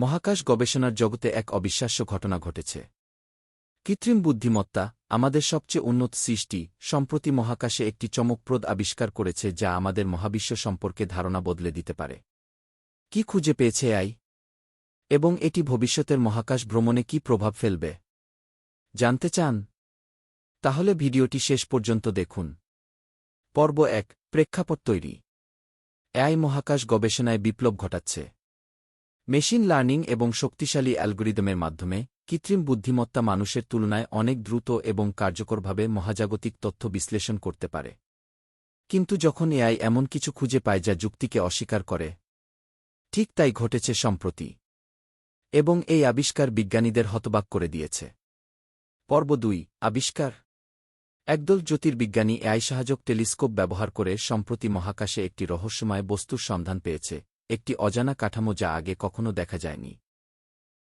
মহাকাশ গবেষণার জগতে এক অবিশ্বাস্য ঘটনা ঘটেছে। কৃত্রিম বুদ্ধিমত্তা আমাদের সবচেয়ে উন্নত সৃষ্টি সম্প্রতি মহাকাশে একটি চমকপ্রদ আবিষ্কার করেছে যা আমাদের মহাবিশ্ব সম্পর্কে ধারণা বদলে দিতে পারে। কি খুঁজে পেয়েছে আই এবং এটি ভবিষ্যতের মহাকাশ ভ্রমণে কি প্রভাব ফেলবে? জানতে চান? তাহলে ভিডিওটি শেষ পর্যন্ত দেখুন। পর্ব এক, প্রেক্ষাপট তৈরি। এআই মহাকাশ গবেষণায় বিপ্লব ঘটাচ্ছে। মেশিন লার্নিং এবং শক্তিশালী অ্যালগোরিদমের মাধ্যমে কৃত্রিম বুদ্ধিমত্তা মানুষের তুলনায় অনেক দ্রুত এবং কার্যকরভাবে মহাজাগতিক তথ্য বিশ্লেষণ করতে পারে। কিন্তু যখন এআই এমন কিছু খুঁজে পায় যা যুক্তিকে অস্বীকার করে, ঠিক তাই ঘটেছে সম্প্রতি। এবং এই আবিষ্কার বিজ্ঞানীদের হতবাক করে দিয়েছে। পর্ব দুই, আবিষ্কার। একদল জ্যোতির্বিজ্ঞানী এআই সাহায্যক টেলিস্কোপ ব্যবহার করে সম্প্রতি মহাকাশে একটি রহস্যময় বস্তুর সন্ধান পেয়েছে। একটি অজানা কাঠামো যা আগে কখনো দেখা যায়নি।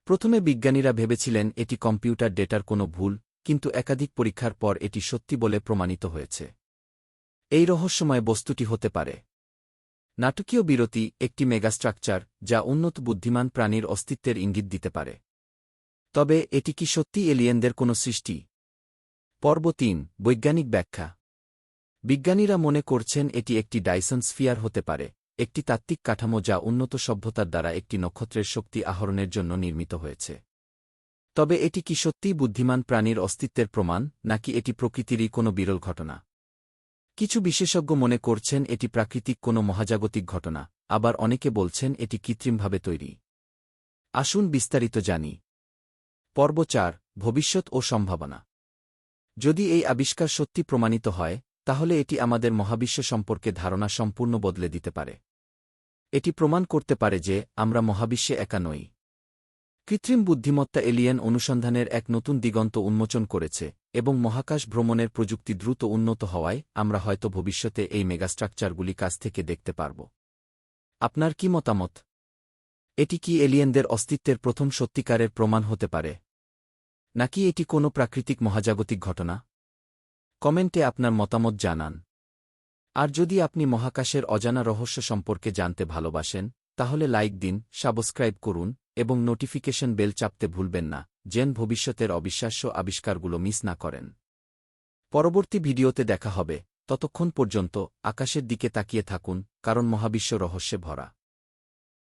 প্রথমে বিজ্ঞানীরা ভেবেছিলেন এটি কম্পিউটার ডেটার কোনো ভুল, কিন্তু একাধিক পরীক্ষার পর এটি সত্যি বলে প্রমাণিত হয়েছে। এই রহস্যময় বস্তুটি হতে পারে। নাটকীয় বিরতি একটি মেগাস্ট্রাকচার যা উন্নত বুদ্ধিমান প্রাণীর অস্তিত্বের ইঙ্গিত দিতে পারে। তবে এটি কি সত্যি এলিয়েনদের কোনো সৃষ্টি? পর্ব তিন, বৈজ্ঞানিক ব্যাখ্যা। বিজ্ঞানীরা মনে করছেন এটি একটি ডাইসন স্ফিয়ার হতে পারে। একটি তাত্ত্বিক কাঠামো যা উন্নত সভ্যতার দ্বারা একটি নক্ষত্রের শক্তি আহরণের জন্য নির্মিত হয়েছে। তবে এটি কি সত্যিই বুদ্ধিমান প্রাণীর অস্তিত্বের প্রমাণ, নাকি এটি প্রকৃতিরই কোনো বিরল ঘটনা? কিছু বিশেষজ্ঞ মনে করছেন এটি প্রাকৃতিক কোনো মহাজাগতিক ঘটনা, আবার অনেকে বলছেন এটি কৃত্রিমভাবে তৈরি। আসুন বিস্তারিত জানি। পর্ব চার, ভবিষ্যৎ ও সম্ভাবনা। যদি এই আবিষ্কার সত্যি প্রমাণিত হয় তাহলে এটি আমাদের মহাবিশ্ব সম্পর্কে ধারণা সম্পূর্ণ বদলে দিতে পারে। এটি প্রমাণ করতে পারে যে আমরা মহাবিশ্বে একা নই। কৃত্রিম বুদ্ধিমত্তা এলিয়েন অনুসন্ধানের এক নতুন দিগন্ত উন্মোচন করেছে এবং মহাকাশ ভ্রমণের প্রযুক্তি দ্রুত উন্নত হওয়ায় আমরা হয়তো ভবিষ্যতে এই মেগাস্ট্রাকচারগুলি কাছ থেকে দেখতে পারব। আপনার কি মতামত? এটি কি এলিয়েনদের অস্তিত্বের প্রথম সত্যিকারের প্রমাণ হতে পারে? নাকি এটি কোনো প্রাকৃতিক মহাজাগতিক ঘটনা? কমেন্টে আপনার মতামত জানান। আর যদি আপনি মহাকাশের অজানা রহস্য সম্পর্কে জানতে ভালোবাসেন, তাহলে লাইক দিন, সাবস্ক্রাইব করুন, এবং নোটিফিকেশন বেল চাপতে ভুলবেন না, যেন ভবিষ্যতের অবিশ্বাস্য আবিষ্কারগুলো মিস না করেন। পরবর্তী ভিডিওতে দেখা হবে, ততক্ষণ পর্যন্ত আকাশের দিকে তাকিয়ে থাকুন, কারণ মহাবিশ্ব রহস্যে ভরা।